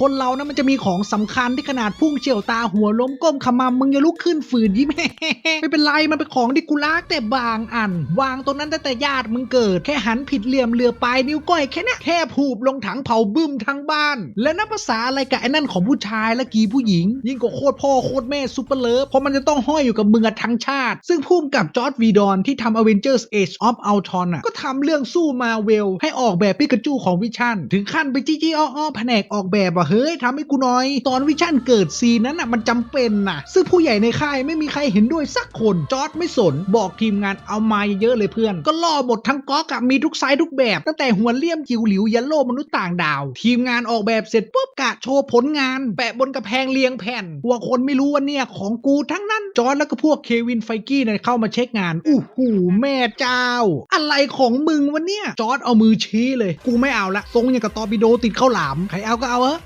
คนเรานะมันจะมีของสำคัญที่ขนาดพุ่งเฉียวตาหัวล้มก้มขมำมึงอย่าลุกขึ้นฝืนยิ้มไม่เป็นไรมันเป็นของที่กูรักแต่บางอัน วางตรงนั้นตั้งแต่ญาติมึงเกิด แค่หันผิดเหลี่ยมเรือปลายนิ้วก้อยแค่นี้แค่ผูบลงถังเผาบึ้มทั้งบ้าน และนับภาษาอะไรกับไอ้นั่นของผู้ชายและกีผู้หญิง ยิ่งกว่าโคตรพ่อโคตรแม่ซุปเปอร์เลิฟเพราะมันจะต้องห้อยอยู่กับมึงอะทั้งชาติ ซึ่งพุ่มกับจอร์ดวีดอนที่ทำ Avengers Age of Ultron อะก็ทำเรื่องสู้มาเวลให้ออกแบบปิกาจูของวิชั่นถึงขั้นไปจี้จี้อ้อแผนกออกแบบว่าเฮ้ยทำให้กูหน่อย ตอนวิชั่นเกิดซีนนั้นอะมันจำเป็นน่ะซึ่งผู้ใหญ่ในค่ายไม่มีใครเห็นด้วยสักคนจอร์ดไม่สนบอกทีมงานเอามาเยอะเลยเพื่อน ก็ล่อหมดทั้งก๊อกอะมีทุกไซส์ทุกแบบ ตั้งแต่หัวเลี่ยมจิ๋วหลิวยันโลมนุษย์ต่างดาว ทีมงานออกแบบเสร็จปุ๊บกะโชว์ผลงาน แปะบนกระแพงเรียงแผ่นว่าคนไม่รู้ว่าเนี่ยของกูทั้งนั้นจอร์ดแล้วก็พวกเควินไฟกี้เนี่ยเข้ามาเช็คงานอู้หูแม่เจ้า อะไรของมึงวะเนี่ยจอร์ดเอามือชี้เลย กูไม่เอาละทรงอย่างกับตอปิโดติดข้าวหลามใครเอาก็เอาเถอะ